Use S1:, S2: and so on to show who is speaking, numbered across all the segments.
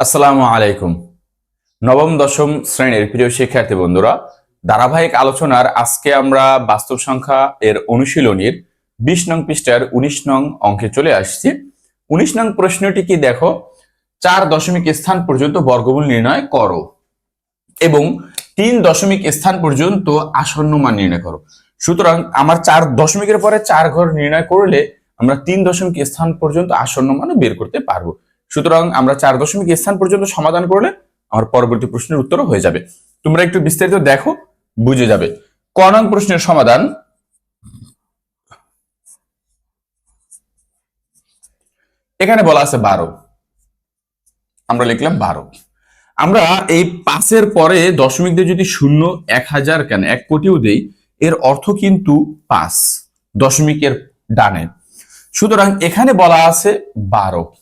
S1: আসসালামু আলাইকুম। নবম, দশম শ্রেণির প্রিয় শিক্ষার্থী বন্ধুরা, ধারাবাহিক আলোচনার আজকে আমরা বাস্তব সংখ্যা এর অনুশীলনীর বিশ নং পৃষ্ঠার উনিশ নং অঙ্কে চলে আসছি। উনিশ নং প্রশ্নটি কি দেখো? চার দশমিক স্থান পর্যন্ত বর্গমূল নির্ণয় করো এবং তিন দশমিক স্থান পর্যন্ত আসন্ন মান নির্ণয় করো। সুতরাং আমার চার দশমিকের পরে চার ঘর নির্ণয় করলে আমরা তিন দশমিক স্থান পর্যন্ত আসন্ন মানও বের করতে পারব। সুতরাং আমরা চার দশমিক স্থান পর্যন্ত সমাধান করলে আমার পরবর্তী প্রশ্নের উত্তরও হয়ে যাবে। তোমরা একটু বিস্তারিত দেখো, বুঝে যাবে। ক প্রশ্নের সমাধান। এখানে বলা আছে বারো। আমরা লিখলাম বারো। আমরা এই পাঁচের পরে দশমিক দিয়ে যদি শূন্য, এক হাজার কেন? এক কোটিও দেই, এর অর্থ কিন্তু পাঁচ। দশমিকের ডানে। সুতরাং এখানে বলা আছে বারো।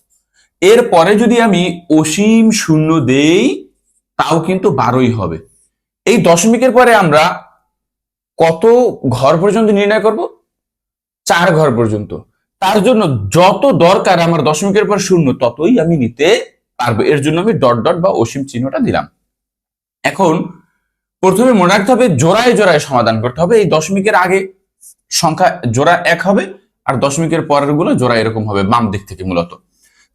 S1: এর পরে যদি আমি অসীম শূন্য দেই, তাও কিন্তু বারোই হবে। এই দশমিকের পরে আমরা কত ঘর পর্যন্ত নির্ণয় করব? চার ঘর পর্যন্ত। তার জন্য যত দরকার আমার দশমিকের পর শূন্য, ততই আমি নিতে পারব। এর জন্য আমি ডট ডট বা অসীম চিহ্নটা দিলাম। এখন প্রথমে মনে রাখতে হবে, জোড়ায় জোড়ায় সমাধান করতে হবে। এই দশমিকের আগে সংখ্যা জোড়া এক হবে, আর দশমিকের পরেরগুলো জোড়া এরকম হবে, বাম দিক থেকে মূলত।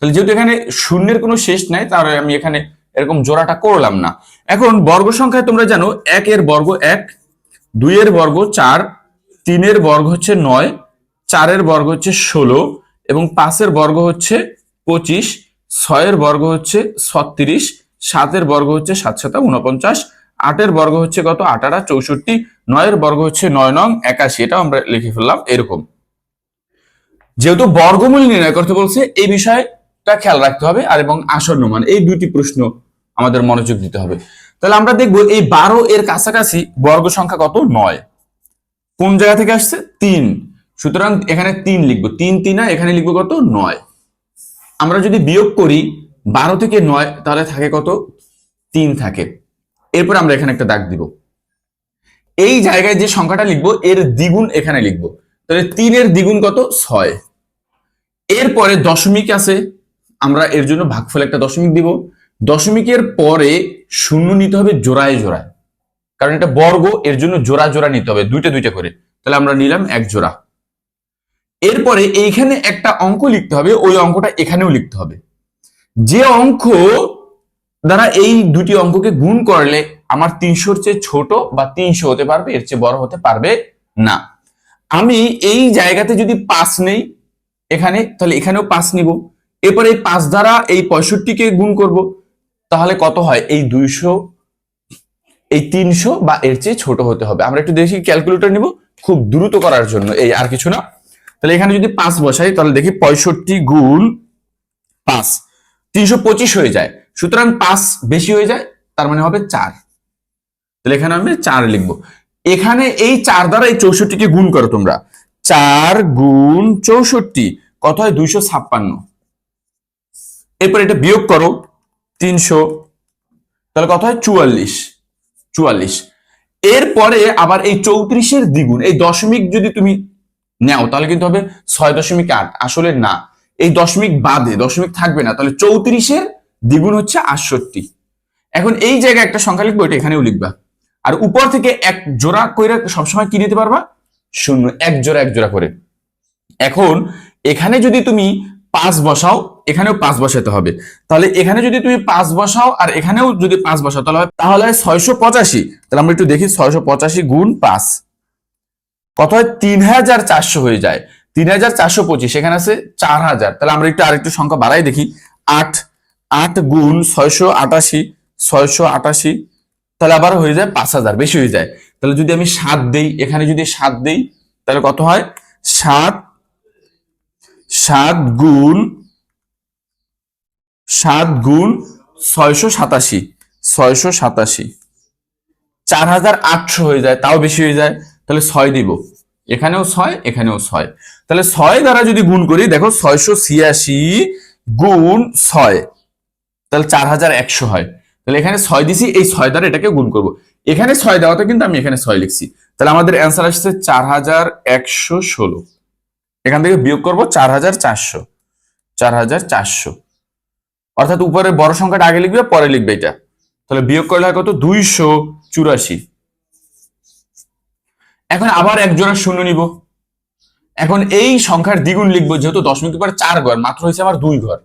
S1: তাহলে যেহেতু এখানে শূন্যের কোনো শেষ নাই তার আমি এখানে এরকম জোড়াটা করলাম না। এখন বর্গ সংখ্যায় তোমরা জানো একের বর্গ এক দুইয়ের বর্গ চার তিনের বর্গ হচ্ছে নয় চারের বর্গ হচ্ছে ষোলো, এবং পাঁচের বর্গ হচ্ছে পঁচিশ ছয়ের বর্গ হচ্ছে ছত্রিশ সাতের বর্গ হচ্ছে সাত সাতা উনপঞ্চাশ আটের বর্গ হচ্ছে কত? আটারা চৌষট্টি নয়ের বর্গ হচ্ছে নয় নং একাশি, এটাও আমরা লিখে ফেললাম এরকম। যেহেতু বর্গমূল নির্ণয় করতে বলছে, এই বিষয়টা খেয়াল রাখতে হবে আর এবং আসন্ন মান এই দুটি প্রশ্ন আমাদের মনোযোগ দিতে হবে। তাহলে আমরা দেখব এই বারো এর কাছাকাছি বর্গ সংখ্যা কত? নয়। কোন জায়গা থেকে আসছে? তিন। সুতরাং এখানে তিন লিখব। তিন, তিনা এখানে লিখব কত? নয়। আমরা যদি বিয়োগ করি বারো থেকে নয়, তাহলে থাকে কত? তিন থাকে। এরপর আমরা এখানে একটা দাগ দিব। এই জায়গায় যে সংখ্যাটা লিখব, এর দ্বিগুণ এখানে লিখব। তাহলে তিনের দ্বিগুণ কত? ছয়। এরপরে দশমিক আছে। আমরা এর জন্য ভাগফল একটা দশমিক দিব। দশমিকের পরে শূন্য নিতে হবে জোড়ায় জোড়ায়। কারণ এটা বর্গ, এর জন্য জোড়া জোড়া নিতে হবে, দুইটা দুইটা করে। তাহলে আমরা নিলাম এক জোড়া। এরপরে এইখানে একটা অঙ্ক লিখতে হবে, ওই অঙ্কটা এখানেও লিখতে হবে। যে অঙ্ক দ্বারা এই দুটি অঙ্ককে গুণ করলে আমার তিনশোর চেয়ে ছোট বা তিনশো হতে পারবে, এর চেয়ে বড় হতে পারবে না। আমি এই জায়গাতে যদি পাঁচ নেই এখানে, তাহলে এখানেও পাঁচ নিব। এরপরে এই পাঁচ দ্বারা এই পঁয়ষট্টিকে গুণ করব, তাহলে কত হয়? এই দুইশো, এই তিনশো বা এর চেয়ে ছোট হতে হবে। আমরা একটু দেখি ক্যালকুলেটর নিব, খুব দ্রুত করার জন্য। এই আর কিছু না। তাহলে এখানে যদি পাঁচ বসাই, তাহলে দেখি পঁয়ষট্টি গুণ পাঁচ, তিনশো পঁচিশ হয়ে যায়। সুতরাং পাঁচ বেশি হয়ে যায়, তার মানে হবে চার। তাহলে এখানে আমি চার লিখব। এখানে এই চার দ্বারা এই চৌষট্টিকে গুণ করো তোমরা। চার গুণ চৌষট্টি, কত হয়? দুইশো ছাপ্পান্ন। এরপর এটা বিয়োগ করো তিনশো, তাহলে কত হয়? চুয়াল্লিশ চুয়াল্লিশ। এরপরে আবার এই চৌত্রিশের দ্বিগুণ, এই দশমিক যদি তুমি নেও, তাহলে কিন্তু হবে ছয় দশমিক আট। আসলে না, এই দশমিক বাদে, দশমিক থাকবে না, তাহলে চৌত্রিশের দ্বিগুণ হচ্ছে আটষট্টি। এখন এই জায়গায় একটা সংখ্যা লিখব, এটা এখানেও লিখবা। আর উপর থেকে এক জোড়া করে সবসময় কি নিতে পারবা? শূন্য, এক জোড়া এক জোড়া করে। এখন এখানে যদি তুমি পাঁচ বসাও, এখানেও পাঁচ বসাতে হবে। তাহলে এখানে যদি তুমি পাঁচ বসাও আর এখানেও যদি পাঁচ বসাও, তাহলে তাহলে হয় ছয়শো পঁচাশি। তাহলে আমরা একটু দেখি ছয়শো পঁচাশি গুণ পাঁচ। কত হয়? তিন হাজার চারশো হয়ে যায়। তিন হাজার চারশো পঁচিশ, এখানে আছে চার হাজার তাহলে আমরা একটু আরেকটু সংখ্যা বাড়াই দেখি। আট আট গুণ ছয়শো আটাশি ছয়শো আটাশি, তাহলে আবার হয়ে যায় পাঁচ হাজার বেশি হয়ে যায়। তাহলে যদি আমি সাত দেই, এখানে যদি সাত দেই, তাহলে কত হয়? সাত সাত গুণ সাত গুণ ছয়শো সাতাশি ছয়শো সাতাশি। চার হাজার আটশো হয়ে যায়, তাও বেশি হয়ে যায়, তাহলে ছয় দিব। এখানেও ছয় এখানেও ছয়। তাহলে ছয় দ্বারা যদি গুণ করি, দেখো ছয়শো ছিয়াশি গুণ ছয়, তাহলে চার হাজার একশো হয়। তাহলে এখানে ছয় দিছি, এই ছয় দ্বারা এটাকে গুণ করব। এখানে ছয় দেওয়াতে কিন্তু আমি এখানে ছয় লিখছি। তাহলে আমাদের অ্যান্সার আসছে চার হাজার একশো ষোলো। এখান থেকে বিয়োগ করব চার হাজার চারশো। চার হাজার চারশো। অর্থাৎ উপরের বড় সংখ্যাটা আগে লিখবে, পরে লিখবে এটা। তাহলে বিয়োগ করলে কত? দুইশো চুরাশি। এখন আবার এক জোড়া শূন্য নিব। এখন এই সংখ্যার দ্বিগুণ লিখব, যেহেতু দশমিক পর চার ঘর, মাত্র হয়েছে আমার দুই ঘর।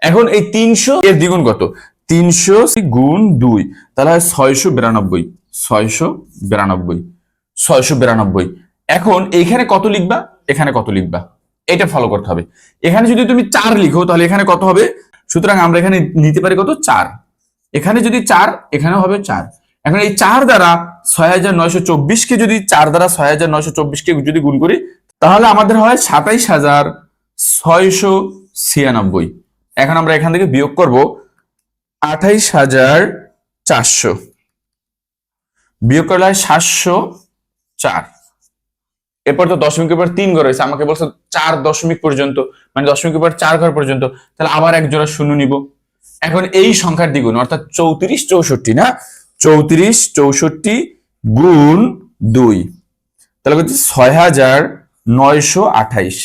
S1: এখন এই তিনশো এর দ্বিগুণ কত? তিনশো গুণ দুই, তাহলে হয় ছয়শো বিরানব্বই। ছয়শো বিরানব্বই। ছয়শো বিরানব্বই। এখন এইখানে কত লিখবা? এখানে কত লিখবা? এটা ফলো করতে হবে। এখানে যদি তুমি চার লিখো, তাহলে এখানে কত হবে? সুতরাং আমরা এখানে নিতে পারি কত? চার। এখানে যদি চার, এখানেও হবে চার। এখন এই চার দ্বারা ছয় হাজার নয়শো চব্বিশকে যদি চার দ্বারা ছয় হাজার নয়শো চব্বিশকে যদি গুণ করি, তাহলে আমাদের হয় সাতাইশ হাজার ছয়শো ছিয়ানব্বই। এখন আমরা এখান থেকে বিয়োগ করব আঠাইশ হাজার চারশো। বিয়োগ করলে হয় সাতশো চার। এরপর তো দশমিকের পর তিন ঘর হয়েছে, আমাকে বলছে চার দশমিক পর্যন্ত মানে দশমিকের পর চার ঘর পর্যন্ত, তাহলে আবার এক জোড়া শূন্য নিব। এখন এই সংখ্যার দ্বিগুণ, অর্থাৎ চৌত্রিশ চৌষট্টি, না? চৌত্রিশ চৌষট্টি গুণ দুই, তাহলে হচ্ছে ছয় হাজার নয়শো আঠাইশ।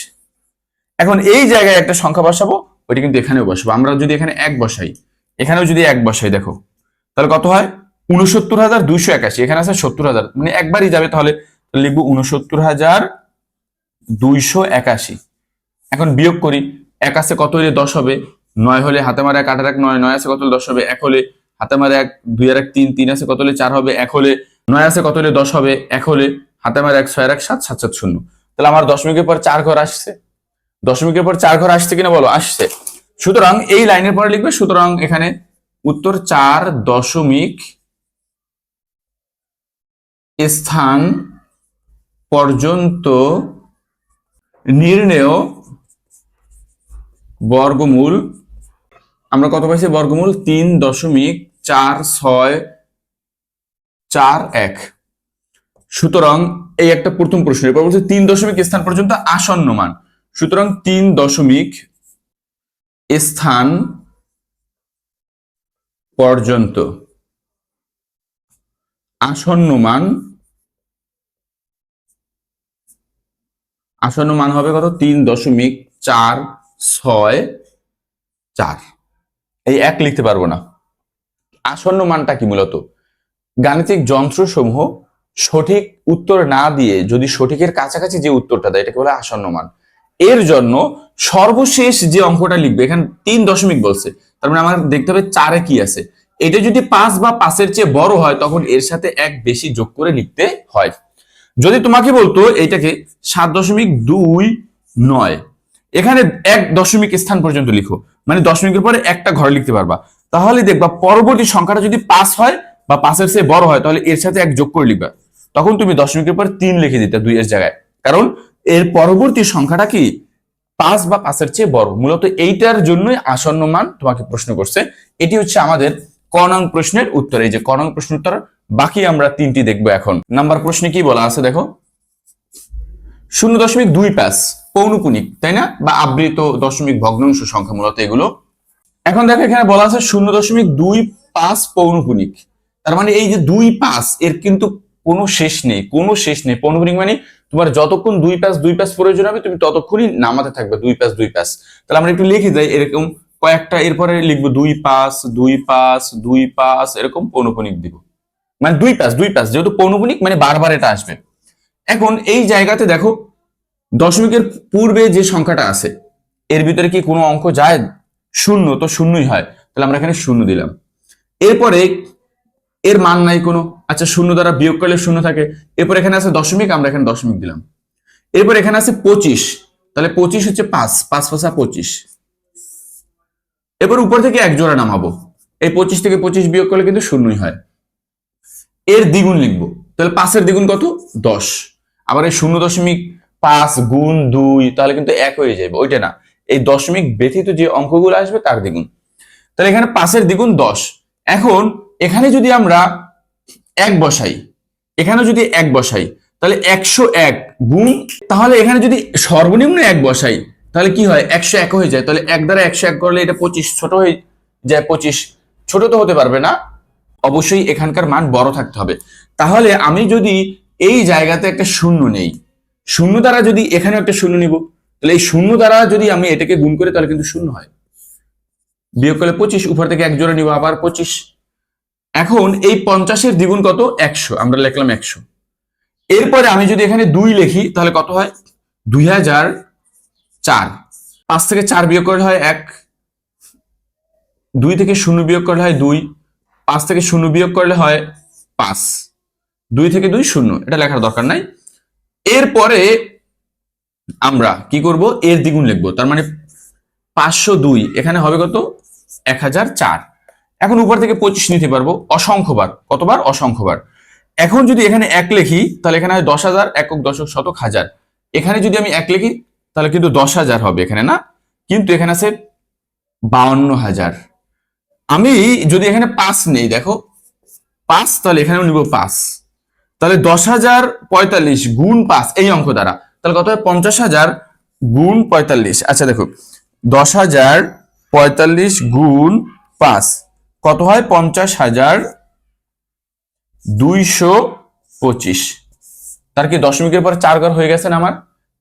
S1: এখন এই জায়গায় একটা সংখ্যা বসাবো, ওইটা কিন্তু এখানেও বসাবো, আমরা যদি এখানে এক বসাই, এখানেও যদি এক বসাই, দেখো, তাহলে কত হয়? উনসত্তর হাজার দুইশো একাশি, এখানে আছে সত্তর হাজার মানে একবারই যাবে তাহলে লিখব উনসত্তর হাজার দুইশো একাশি। এখন বিয়োগ করি, এক আছে কত হলে দশ হবে? নয় হলে হাতে মারে এক আঠার এক, নয় নয় আছে কত হলে দশ হবে? এক হলে হাতে মারে এক, দুই আর এক, তিন তিন আছে কত হলে চার হবে? এক হলে নয় আছে কত হলে দশ হবে? এক হলে হাতে মারে এক, ছয় এক, সাত সাত সাত, শূন্য। তাহলে আমার দশমিকের পর চার ঘর আসছে। দশমিকের পর চার ঘর আসছে কিনা বলো? আসছে। সুতরাং এই লাইনের পরে লিখবে, সুতরাং এখানে উত্তর চার দশমিক স্থান পর্যন্ত নির্ণেয় বর্গমূল। আমরা কত পাইছি? বর্গমূল তিন দশমিক চার ছয় চার এক। সুতরাং এই একটা প্রথম প্রশ্ন, এরপর বলছে তিন দশমিক স্থান পর্যন্ত আসন্ন মান সুতরাং তিন দশমিক স্থান পর্যন্ত আসন্ন মান আসন্ন মান হবে কত? তিন দশমিক চার ছয় চার। এই এক লিখতে পারব না। আসন্ন মানটা কি মূলত? গাণিতিক যন্ত্রসমূহ সঠিক উত্তর না দিয়ে যদি সঠিকের কাছাকাছি যে উত্তরটা দেয়, এটাকে বলে আসন্ন মান। এর জন্য সর্বশেষ যে অঙ্কটা লিখবে, এখানে তিন দশমিক বলছে, তার মানে আমার দেখতে হবে চারে কি আছে। এটা যদি পাঁচ বা পাঁচের চেয়ে বড় হয়, তখন এর সাথে এক বেশি যোগ করে লিখতে হয়। যদি তোমাকে বলতো এটাকে সাত দশমিক দুই নয়, এখানে এক দশমিক স্থান পর্যন্ত লিখো মানে দশমিকের পরে একটা ঘর লিখতে পারবা। তাহলে দেখবা পরবর্তী সংখ্যাটা যদি পাঁচ হয় বা পাঁচের চেয়ে বড় হয়, তাহলে এর সাথে এক যোগ করে লিখবা। তখন তুমি দশমিকের পর তিন লিখে দিতে দুই এর জায়গায়। কারণ এর পরবর্তী সংখ্যাটা কি? পাঁচ বা পাঁচের চেয়ে বড়। মূলত এইটার জন্যই আসন্ন মান তোমাকে প্রশ্ন করছে। এটি হচ্ছে আমাদের কনং প্রশ্নের উত্তর। এই যে কনং প্রশ্ন উত্তর বাকি আমরা তিনটি দেখব এখন। নাম্বার প্রশ্নে কি বলা আছে দেখো? শূন্য দশমিক দুই পাঁচ পৌনপুনিক তাই না? বা আবৃত দশমিক ভগ্নাংশ সংখ্যা মূলত এগুলো। এখন দেখো এখানে বলা আছে শূন্য দশমিক দুই পাঁচ পৌনপুনিক তার মানে এই যে দুই পাঁচ এর কিন্তু কোনো শেষ নেই, কোনো শেষ নেই। পৌনপুনিক মানে তোমার যতক্ষণ দুই পাঁচ দুই পাঁচ প্রয়োজন হবে, তুমি ততক্ষণই নামাতে থাকবে দুই পাঁচ দুই পাঁচ তাহলে আমরা একটু লিখে যাই, এরকম কয়েকটা, এরপরে লিখব দুই পাঁচ দুই পাঁচ দুই পাঁচ এরকম পৌনপুনিক দিব। মানে দুই পাঁচ দুই পাঁচ যেহেতু পৌনপুনিক মানে বারবার এটা আসবে। এখন এই জায়গাতে দেখো, দশমিকের পূর্বে যে সংখ্যাটা আছে, এর ভিতরে কি কোনো অঙ্ক যায়? শূন্য, তো শূন্যই হয়। তাহলে আমরা এখানে শূন্য দিলাম। এরপরে এর মান নাই কোনো। আচ্ছা শূন্য দ্বারা বিয়োগ করলে শূন্য থাকে। এরপর এখানে আছে দশমিক, আমরা এখানে দশমিক দিলাম। এরপর এখানে আছে পঁচিশ। তাহলে পঁচিশ হচ্ছে পাঁচ পাঁচ পাঁচা পঁচিশ। এরপর উপর থেকে এক জোড়া নামাবো। এই পঁচিশ থেকে পঁচিশ বিয়োগ করলে কিন্তু শূন্যই হয়। এর দ্বিগুণ লিখব। তাহলে পাঁচের দ্বিগুণ কত? দশ। আবার এই শূন্য দশমিক পাঁচ গুণ দুই, তাহলে কিন্তু এক হয়ে যাবে ওইটা না। এই দশমিক ব্যতীত যে অঙ্কগুলো আসবে তার দ্বিগুণ। তাহলে এখানে পাঁচের দ্বিগুণ দশ। এখন এখানে যদি আমরা এক বসাই, এখানে যদি এক বসাই, তাহলে একশো এক গুণ, তাহলে এখানে যদি সর্বনিম্ন এক বসাই, তাহলে কি হয়? একশো এক হয়ে যায়। তাহলে এক দ্বারা একশো এক করলে এটা পঁচিশ, ছোট হয়ে যায় পঁচিশ। ছোট তো হতে পারবে না। অবশ্যই এখানকার মান বড় থাকতে হবে। তাহলে আমি যদি এই জায়গাতে একটা শূন্য নেই, শূন্য দ্বারা যদি এখানে একটা শূন্য নিব, তাহলে এই শূন্য দ্বারা যদি আমি এটাকে গুণ করি, তাহলে কিন্তু শূন্য হয়। বিয়োগ করলে পঁচিশ, উপর থেকে এক জোড়া নিব, আবার পঁচিশ। এখন এই পঞ্চাশের দ্বিগুণ কত? একশো, আমরা লিখলাম একশো। এরপরে আমি যদি এখানে দুই লিখি, তাহলে কত হয়? দুই হাজার চার। পাঁচ থেকে চার বিয়োগ করলে হয় এক। দুই থেকে শূন্য বিয়োগ করলে হয় দুই। পাঁচ থেকে শূন্য বিয়োগ করলে হয় পাঁচ। দুই থেকে দুই শূন্য, এটা লেখার দরকার নাই। এরপরে আমরা কি করব? এর দ্বিগুণ লিখব। তার মানে পাঁচশো দুই, এখানে হবে কত? এক হাজার চার। এখন উপর থেকে পঁচিশ নিতে পারব। অসংখ্যবার। কতবার? অসংখ্যবার। এখন যদি এখানে এক লিখি, তাহলে এখানে হয় দশ হাজার একক দশক শতক হাজার। এখানে যদি আমি এক লিখি, তাহলে কিন্তু দশ হাজার হবে এখানে, না? কিন্তু এখানে আছে বাউন্ন হাজার। আমি যদি এখানে পাঁচ নেই, দেখো, পাঁচ, তাহলে এখানেও নিব পাঁচ। তাহলে দশ হাজার পঁয়তাল্লিশ গুণ পাঁচ, এই অঙ্ক দ্বারা। তাহলে কত হয়? পঞ্চাশ হাজার গুণ পঁয়তাল্লিশ। আচ্ছা দেখো, দশ হাজার পঁয়তাল্লিশ গুণ পাঁচ, কত হয়? পঞ্চাশ হাজার দুইশো পঁচিশ। তার কি দশমিকের পর চার ঘর হয়ে গেছে না আমার?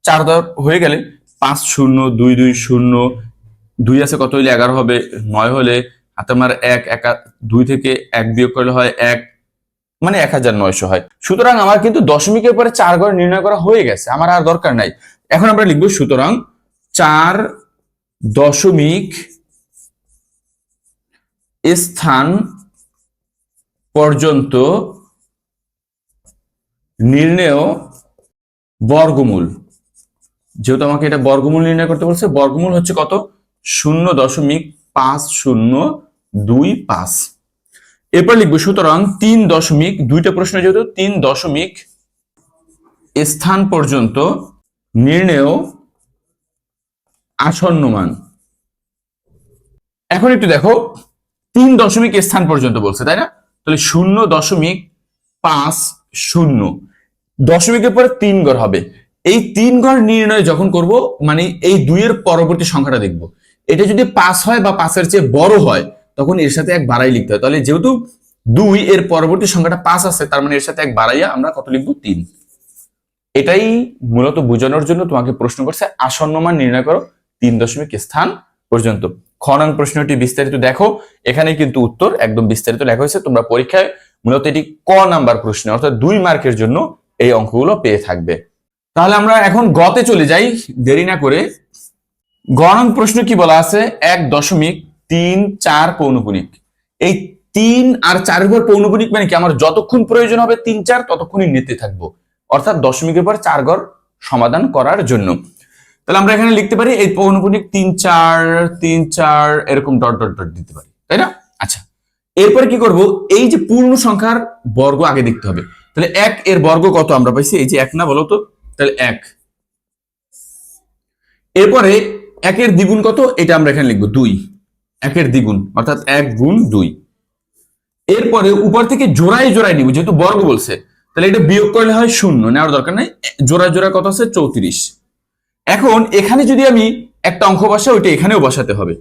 S1: চার ঘর হয়ে গেলে পাঁচ শূন্য, দুই দুই শূন্য, দুই আছে কত হইলে এগারো হবে, নয় হলে হাতে আমার এক, একা, দুই থেকে এক বিয়োগ করলে হয় এক মানে এক হাজার নয়শো হয়। সুতরাং আমার কিন্তু দশমিকের পরে চার ঘর নির্ণয় করা হয়ে গেছে, আমার আর দরকার নাই। এখন আমরা লিখব সুতরাং চার দশমিক স্থান পর্যন্ত নির্ণেয় বর্গমূল। যেহেতু আমাকে এটা বর্গমূল নির্ণয় করতে বলছে, বর্গমূল হচ্ছে কত? শূন্য দশমিক পাঁচ শূন্য দুই পাঁচ। এরপর লিখব, সুতরাং তিন দশমিক, দুইটা প্রশ্ন যেহেতু, তিন দশমিক স্থান পর্যন্ত নির্ণেয় আসন্ন মান। এখন একটু দেখো, তিন দশমিক স্থান পর্যন্ত বলছে, তাই না? তাহলে শূন্য দশমিক পাঁচ শূন্য। দশমিকের পরে তিন ঘর হবে। এই তিন ঘর নির্ণয় যখন করব মানে এই দুইয়ের পরবর্তী সংখ্যাটা দেখব। এটা যদি পাঁচ হয় বা পাঁচের চেয়ে বড় হয়, তখন এর সাথে এক বাড়াই লিখতে হয়। তাহলে যেহেতু দুই, এর পরবর্তী সংখ্যাটা পাঁচ আছে, তার মানে এর সাথে এক বাড়াইয়া আমরা কত লিখব? তিন। এটাই মূলত বোঝানোর জন্য তোমাকে প্রশ্ন করছে, আসন্ন মান নির্ণয় করো, তিন দশমিক স্থান পর্যন্ত। খনং প্রশ্নটি বিস্তারিত দেখো, এখানে কিন্তু উত্তর একদম বিস্তারিত লেখা হয়েছে। তোমরা পরীক্ষায় মূলত এটি ক নাম্বার প্রশ্ন, অর্থাৎ দুই মার্কের জন্য এই অঙ্কগুলো পেয়ে থাকবে। তাহলে আমরা এখন গতে চলে যাই, দেরি না করে গণন প্রশ্ন কি বলা আছে? এক দশমিক তিন চার পৌনপুনিক। এই তিন আর চারের পর পৌনপুনিক মানে কি? আমার যতক্ষণ প্রয়োজন হবে তিন চার, ততক্ষণই নিতে থাকব। অর্থাৎ দশমিকের পর চার ঘর সমাধান করার জন্য। তাহলে আমরা এখানে লিখতে পারি, এই পৌনপুনিক তিন চার তিন চার, এরকম ডট ডট ডট দিতে পারি। তাই না? আচ্ছা। এরপরে কি করব? এই যে পূর্ণ সংখ্যার বর্গ আগে দেখতে হবে। তাহলে এক এর বর্গ কত আমরা পাইছি? এই যে এক না, বলো তো? তাহলে এক। এরপরে একের দ্বিগুণ কত? এটা আমরা এখানে লিখব দুই। একের দ্বিগুণ, অর্থাৎ এক গুণ দুই। এরপরে উপর থেকে জোড়ায় জোড়ায় নিব, যেহেতু বর্গ বলছে। তাহলে এটা বিয়োগ করলে হয় শূন্য, নেওয়ার দরকার নাই। জোড়া জোড়া কত আছে? চৌত্রিশ। এখন এখানে যদি আমি একটা অঙ্ক বসাই, ওইটা এখানেও বসাতে হবে।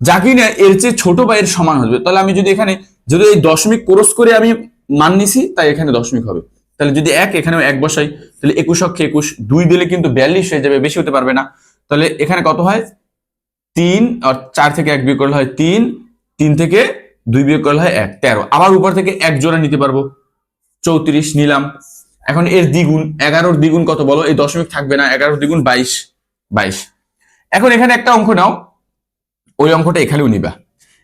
S1: যা কিনা এর চেয়ে ছোট বা এর সমান হবে। তাহলে আমি যদি এখানে, যদি এই দশমিক ক্রস করে আমি মান নিছি, তাই এখানে দশমিক হবে। তাহলে যদি এক, এখানেও এক বসাই, তাহলে একুশ অক্ষে একুশ, দুই দিলে কিন্তু বিয়াল্লিশ হয়ে যাবে, বেশি হতে পারবে না। তাহলে এখানে কত হয়? তিন আর চার থেকে এক বিয়োগ করলে হয় তিন তিন থেকে দুই বিয়োগ করলে হয় এক, তেরো। আবার উপর থেকে এক জোড়া নিতে পারব। চৌত্রিশ নিলাম। এখন এর দ্বিগুণ, এগারোর দ্বিগুণ কত বলো? এই দশমিক থাকবে না, এগারোর দ্বিগুণ বাইশ বাইশ। এখন এখানে একটা অঙ্ক নাও। ওই অঙ্কটা এখানেও নিবা।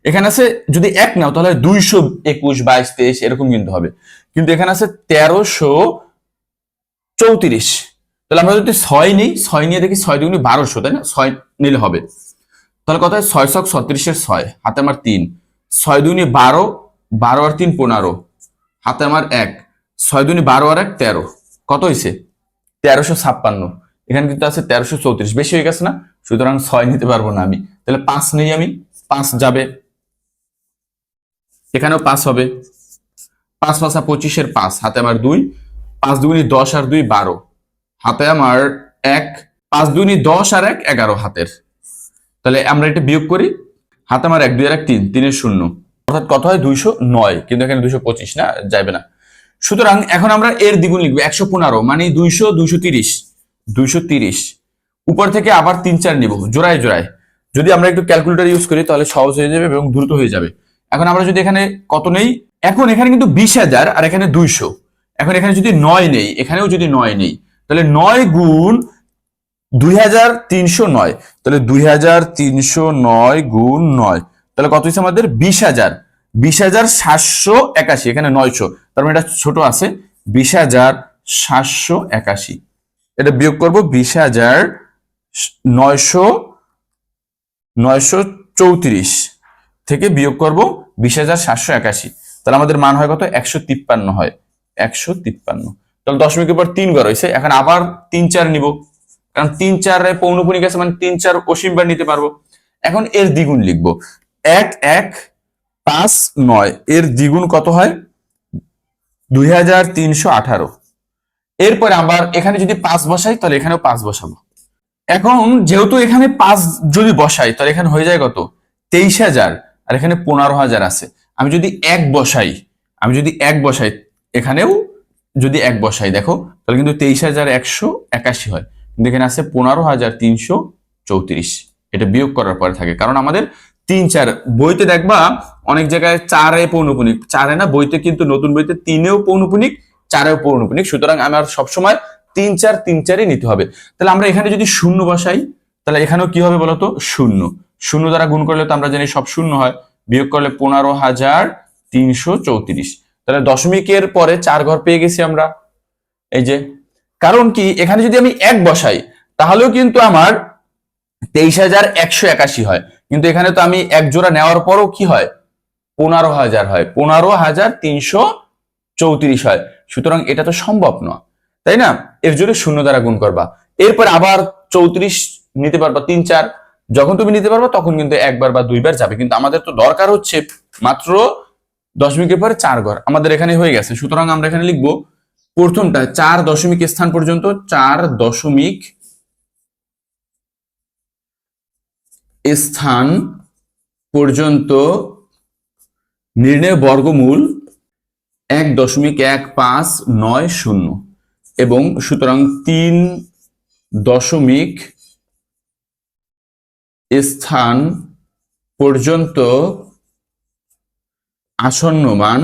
S1: এখানে আছে যদি এক নাও, তাহলে দুইশো একুশ, বাইশ, তেইশ, এরকম কিন্তু হবে। কিন্তু এখানে আছে তেরোশো চৌত্রিশ। তাহলে আমরা যদি ছয় নিই, ছয় নিয়ে দেখি ছয় দুগুণি বারোশো, তাই না? ছয় নিলে হবে। তাহলে কথা হয়? ছয় ছক ছত্রিশের ছয়, হাতে আমার তিন। ছয় দুগুণি বারো বারো আর তিন পনেরো, হাতে আমার এক। ছয় দুগুণি বারো আর এক, তেরো। কত হয়েছে? তেরোশো ছাপ্পান্ন। এখানে কিন্তু আছে তেরোশো চৌত্রিশ। বেশি হয়ে গেছে না? সুতরাং ছয় নিতে পারব না আমি। তাহলে পাঁচ নেই আমি, পাঁচ যাবে। এখানেও পাঁচ হবে। পাঁচ পাঁচা পঁচিশের পাঁচ, হাতে আমার দুই। পাঁচ দুগুনি দশ আর দুই, বারো। হাতে আমার এক, পাঁচ দুগুনি দশ আর এক এগারো হাতের। তাহলে আমরা এটা বিয়োগ করি। হাতে আমার এক, দুই আর এক, তিন, তিনের শূন্য। অর্থাৎ কত হয়? দুইশো নয়। কিন্তু এখানে দুইশো পঁচিশ, না? যাবে না। সুতরাং এখন আমরা এর দ্বিগুণ লিখব। একশো পনেরো মানে দুইশো দুইশো তিরিশ। দুইশো তিরিশ। উপর থেকে আবার তিন, চার নিব। জোড়ায় জোড়ায়। যদি আমরা একটু ক্যালকুলেটর ইউজ করি, তাহলে সহজ হয়ে যাবে এবং দ্রুত হয়ে যাবে। এখন আমরা যদি এখানে কত নেই? এখন এখানে কিন্তু বিশ হাজার, আর এখানে দুইশো। এখন এখানে যদি নয় নেই, এখানেও যদি নয় নেই। তাহলে নয় গুণ দুই হাজার তিনশো নয়। তাহলে দুই হাজার তিনশো নয় গুণ নয়। তাহলে কত হচ্ছে আমাদের? বিশ হাজার। বিশ হাজার সাতশো একাশি, এখানে নয়শো। তার মানে এটা ছোট আছে। বিশ হাজার সাতশো একাশি। এটা বিয়োগ করব বিশ হাজার নয়শো নয়শো চৌত্রিশ থেকে বিয়োগ করব বিশ হাজার সাতশো একাশি। তাহলে আমাদের মান হয় কত? একশো তিপ্পান্ন হয়। একশো তিপ্পান্ন। তাহলে দশমিকের পর তিন বার হয়েছে, এখন আবার তিন চার নিব। কারণ তিন চারে পৌনপুনিক আছে মানে তিন চার অসীম বার নিতে পারব। এখন এর দ্বিগুণ লিখব। এক এক, পাঁচ, নয়, এর দ্বিগুণ কত হয়? দুই হাজার তিনশো আঠারো। এরপরে আবার এখানে যদি পাঁচ বসাই, তাহলে এখানেও পাঁচ বসাবো। এখন যেহেতু এখানে পাঁচ যদি বসাই, তাহলে এখানে হয়ে যায় কত? তেইশ হাজার। আর এখানে পনেরো হাজার আছে। আমি যদি এক বসাই, আমি যদি এক বসাই, এখানেও যদি এক বসাই, দেখো, তাহলে কিন্তু তেইশ হাজার একশো একাশি হয়। কিন্তু এখানে আছে পনেরো হাজার তিনশো চৌত্রিশ। এটা বিয়োগ করার পরে থাকে। কারণ আমাদের তিন চার, বইতে দেখবা অনেক জায়গায় চারে পৌনপুনিক। চারে না, বইতে কিন্তু নতুন বইতে তিনেও পৌনপুনিক, চারেও পৌনপুনিক। সুতরাং আমার সবসময় তিন চার, তিন চারই নিতে হবে। তাহলে আমরা এখানে যদি শূন্য বসাই, তাহলে এখানেও কি হবে বলতো? শূন্য। শূন্য দ্বারা গুণ করলে তো আমরা জানি সব শূন্য হয়। বিয়োগ করলে পনেরো হাজার তিনশো চৌত্রিশ। তাহলে দশমিকের পরে চার ঘর পেয়ে গেছি আমরা। এই যে, কারণ কি? এখানে যদি আমি এক বসাই, তাহলেও কিন্তু আমার তেইশ হাজার একশো একাশি হয়। কিন্তু এখানে তো আমি এক জোড়া নেওয়ার পরও কি হয়? পনেরো হাজার হয়। পনেরো হাজার তিনশো চৌত্রিশ হয়। সুতরাং এটা তো সম্ভব নয়। তাই না? এর জন্য শূন্য দ্বারা গুণ করবা। এরপর আবার চৌত্রিশ নিতে পারবা তিন চার। যখন তুমি নিতে পারবা, তখন কিন্তু একবার বা দুইবার যাবে। কিন্তু আমাদের তো দরকার হচ্ছে মাত্র দশমিকের পরে চার ঘর। আমাদের এখানে হয়ে গেছে। সুতরাং আমরা এখানে লিখব প্রথমটা চার দশমিক স্থান পর্যন্ত, চার দশমিক স্থান পর্যন্ত নির্ণয় বর্গমূল এক দশমিক এক পাঁচ নয় শূন্য এবং সুতরাং তিন দশমিক স্থান পর্যন্ত আসন্ন মান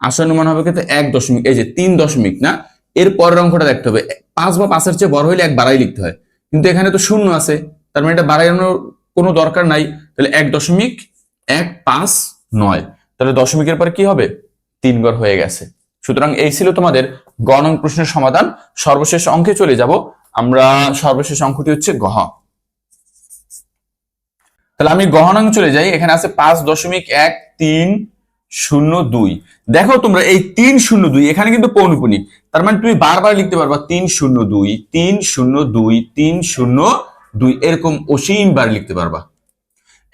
S1: আসন্ন মান হবে কিন্তু এক দশমিক, এই যে তিন দশমিক, না? এর পরের অঙ্কটা দেখতে হবে। পাঁচ বা পাঁচের চেয়ে বড় হইলে এক বাড়াই লিখতে হয়। কিন্তু এখানে তো শূন্য আছে। তার মানে এটা বাড়ানোর কোনো দরকার নাই। তাহলে এক দশমিক, এক, পাঁচ, নয়। তাহলে দশমিকের পরে কি হবে? তিন ঘর হয়ে গেছে। সুতরাং এই ছিল তোমাদের গণং প্রশ্নের সমাধান। সর্বশেষ অঙ্কে চলে যাব। আমরা সর্বশেষ অঙ্কটি হচ্ছে গহ তাহলে আমি গহনাং চলে যাই, এখানে আছে পাঁচ দশমিক এক তিন শূন্য দুই। দেখো তোমরা এই তিন শূন্য দুই, এখানে কিন্তু পৌনপুনিক। তার মানে তুমি বারবার লিখতে পারবা তিন শূন্য দুই, তিন শূন্য দুই, তিন শূন্য দুই, এরকম অসীম বার লিখতে পারবা।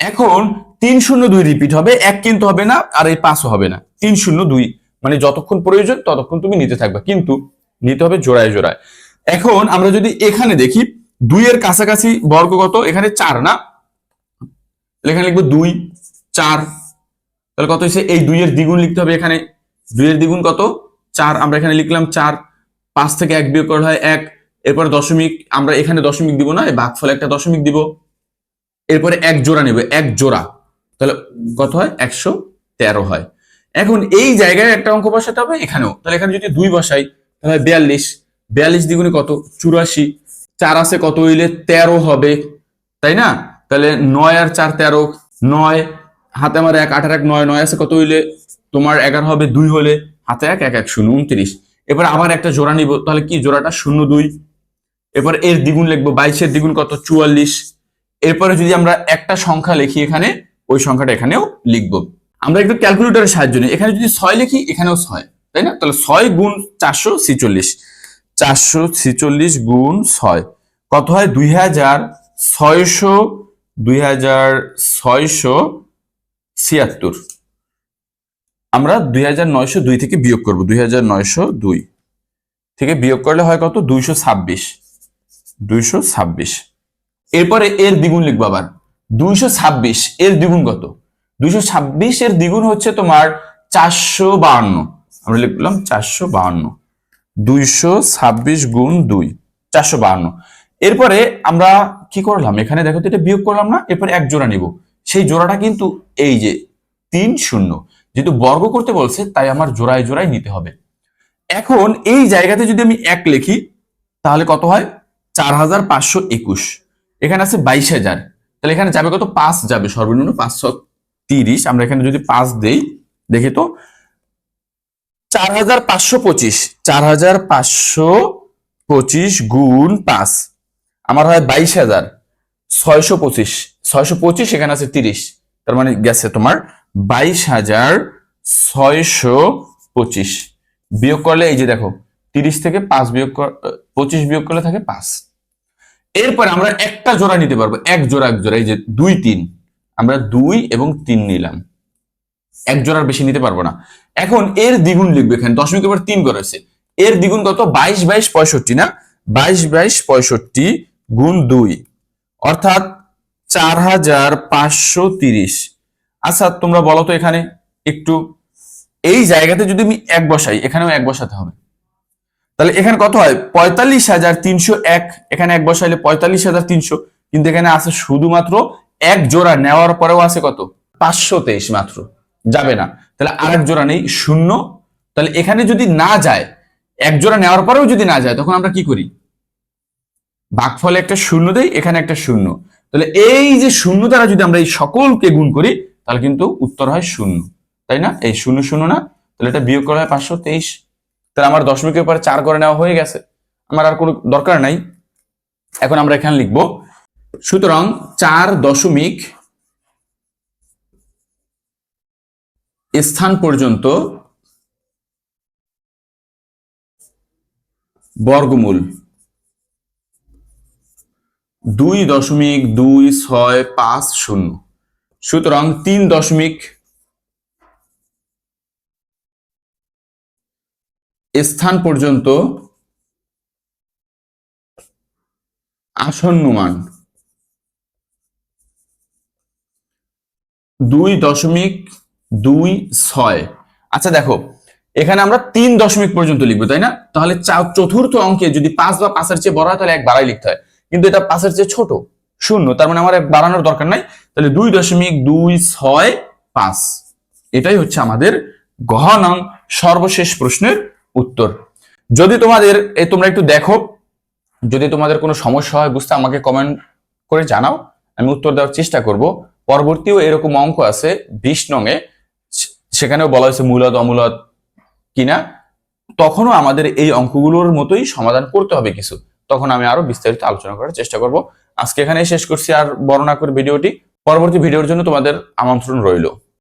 S1: এখন তিন শূন্য দুই রিপিট হবে, এক কিন্তু হবে না, আর এই পাঁচও হবে না। তিন শূন্য দুই মানে যতক্ষণ প্রয়োজন ততক্ষণ তুমি নিতে থাকবা, কিন্তু নিতে হবে জোড়ায় জোড়ায়। এখন আমরা যদি এখানে দেখি, দুইয়ের কাছাকাছি বর্গ কত? এখানে চার না? এখানে লিখব দুই, চার। তাহলে কত হয়েছে? এই দুইয়ের দ্বিগুণ লিখতে হবে এখানে। দুইয়ের দ্বিগুণ কত? চার। আমরা এখানে লিখলাম চার। পাঁচ থেকে এক বিয়োগ করা হয় এক। এরপরে দশমিক, আমরা এখানে দশমিক দিব না ভাগফলে একটা দশমিক দিব। এরপরে এক জোড়া নেবে, এক জোড়া। তাহলে কত হয়? একশো তেরো হয়। এখন এই জায়গায় একটা অঙ্ক বসাতে হবে, এখানেও। তাহলে এখানে যদি দুই বসাই, তাহলে বিয়াল্লিশ। বিয়াল্লিশ দ্বিগুণে কত? চুরাশি। চার আছে কত হইলে তেরো হবে। তাই না? তাহলে নয় আর চার তেরো, নয়, হাতে আমার এক আঠার এক, নয় নয় আছে, কত হইলে? তোমার এগারো হবে, দুই হলে হাতে এক এক এক, শূন্য, উনত্রিশ। এবার আবার একটা জোড়া নিব, তাহলে কি জোড়াটা? শূন্য, দুই। এরপর এর দ্বিগুণ লিখব, বাইশের দ্বিগুণ কত? চুয়াল্লিশ। এরপরে যদি আমরা একটা সংখ্যা লিখি এখানে, ওই সংখ্যাটা এখানেও লিখব। আমরা একটু ক্যালকুলেটরের সাহায্য নিই। এখানে যদি ছয় লিখি, এখানেও ছয়, তাই না? তাহলে ছয় গুণ চারশো ছিচল্লিশ। চারশো ছিচল্লিশ গুণ ছয়, কত হয়? দুই হাজার ছয়শো দুই হাজার ছয়শো ছিয়াত্তর। আমরা দুই হাজার নয়শো দুই থেকে বিয়োগ করব, দুই হাজার নয়শো দুই। থেকে বিয়োগ করলে হয় কত? দুইশো ছাব্বিশ। দুইশো ছাব্বিশ। এরপরে এর দ্বিগুণ লিখব আবার। দুইশো ছাব্বিশ এর দ্বিগুণ কত? দুইশো ছাব্বিশ এর দ্বিগুণ হচ্ছে তোমার চারশো বাহান্ন। আমরা লিখলাম চারশো বাহান্ন। দুইশো ছাব্বিশ গুণ দুই, চারশো বাহান্ন। এরপরে আমরা কি করলাম? এখানে দেখো তো এটা বিয়োগ করলাম না, এরপরে এক জোড়া নিব। সেই জোড়াটা কিন্তু এই যে তিন শূন্য, যেহেতু বর্গ করতে বলছে, তাই আমার জোড়ায় জোড়ায় নিতে হবে। এখন এই জায়গাতে যদি আমি এক লিখি, তাহলে কত হয়? চার হাজার পাঁচশো একুশ। এখানে আছে বাইশ হাজার। তাহলে এখানে যাবে কত? পাঁচ যাবে সর্বনিম্ন পাঁচশো তিরিশ। আমরা এখানে যদি পাঁচ দেই, দেখি তো, চার হাজার পাঁচশো পঁচিশ। চার হাজার পাঁচশো পঁচিশ গুণ পাঁচ। আমার হয় বাইশ হাজার ছয়শো পঁচিশ ছয়শো পঁচিশ, এখানে আছে তিরিশ। তার মানে গেছে তোমার বাইশ হাজার ছয়শো পঁচিশ। বিয়োগ করলে এই যে দেখো, তিরিশ থেকে পাঁচ বিয়োগ পঁচিশ বিয়োগ করলে থাকে পাঁচ। এরপর আমরা একটা জোড়া নিতে পারব, এক জোড়া এক জোড়া, এই যে দুই, তিন। আমরা দুই এবং তিন নিলাম। এক জোড়ার বেশি নিতে পারব না। এখন এর দ্বিগুণ লিখবে এখানে দশমিক এবার তিন করেছে। এর দ্বিগুণ কত? বাইশ বাইশ, পঁয়ষট্টি না? বাইশ বাইশ, পঁয়ষট্টি গুণ দুই, অর্থাৎ চার হাজার পাঁচশো তিরিশ। আচ্ছা তোমরা বলো তো এখানে একটু, এই জায়গাতে যদি আমি এক বসাই, এখানেও এক বসাতে হবে। তাহলে এখানে কত হয়? পঁয়তাল্লিশ হাজার তিনশো এক, এখানে এক বসাইলে পঁয়তাল্লিশ হাজার তিনশো, কিন্তু এখানে আছে শুধুমাত্র এক জোড়া, নেওয়ার পরেও আছে কত? পাঁচশো তেইশ মাত্র, যাবে না। তাহলে আর এক জোড়া নেই, শূন্য। তাহলে এখানে যদি না যায়, এক জোড়া নেওয়ার পরেও যদি না যায়, তখন আমরা কি করি? ভাগফলে একটা শূন্য দেই, এখানে একটা শূন্য। তাহলে এই যে শূন্য দ্বারা যদি আমরা এই সকলকে গুণ করি, তাহলে কিন্তু উত্তর হয় শূন্য। তাই না? এই শূন্য শূন্য না? তাহলে এটা বিয়োগ করা হয় পাঁচশো তেইশ। তাহলে আমার দশমিকের পরে চার করে নেওয়া হয়ে গেছে। আমার আর কোনো দরকার নাই। এখন আমরা এখানে লিখব, সুতরাং চার দশমিক স্থান পর্যন্ত বর্গমূল দুই দশমিক দুই ছয় পাঁচ শূন্য। সুতরাং তিন দশমিক স্থান পর্যন্ত আসন্ন মান। দুই দশমিক দুই ছয়। আচ্ছা দেখো, এখানে আমরা তিন দশমিক পর্যন্ত লিখব, তাই না? তাহলে চতুর্থ অঙ্কে যদি পাঁচ বা পাঁচের চেয়ে বড় হয়, তাহলে এক বাড়াই লিখতে হয়। কিন্তু এটা পাঁচের চেয়ে ছোট। শূন্য, তার মানে আমার বাড়ানোর দরকার নাই। তাহলে দুই দশমিক দুই ছয় পাঁচ। এটাই হচ্ছে আমাদের গহ নং সর্বশেষ প্রশ্নের উত্তর। যদি তোমাদের, এ তোমরা একটু দেখো, যদি তোমাদের কোনো সমস্যা হয়, বুঝতে আমাকে কমেন্ট করে জানাও। আমি উত্তর দেওয়ার চেষ্টা করব। পরবর্তীও এরকম অঙ্ক আছে বিশ নঙে সেখানেও বলা হয়েছে মূলত অমূলত কিনা। তখনও আমাদের এই অঙ্কগুলোর মতোই সমাধান করতে হবে কিছু। তখন আমি আরও বিস্তারিত আলোচনা করার চেষ্টা করব। আজকে এখানেই শেষ করছি, আর বর্ণনা করে ভিডিওটি। পরবর্তী ভিডিওর জন্য তোমাদের আমন্ত্রণ রইল।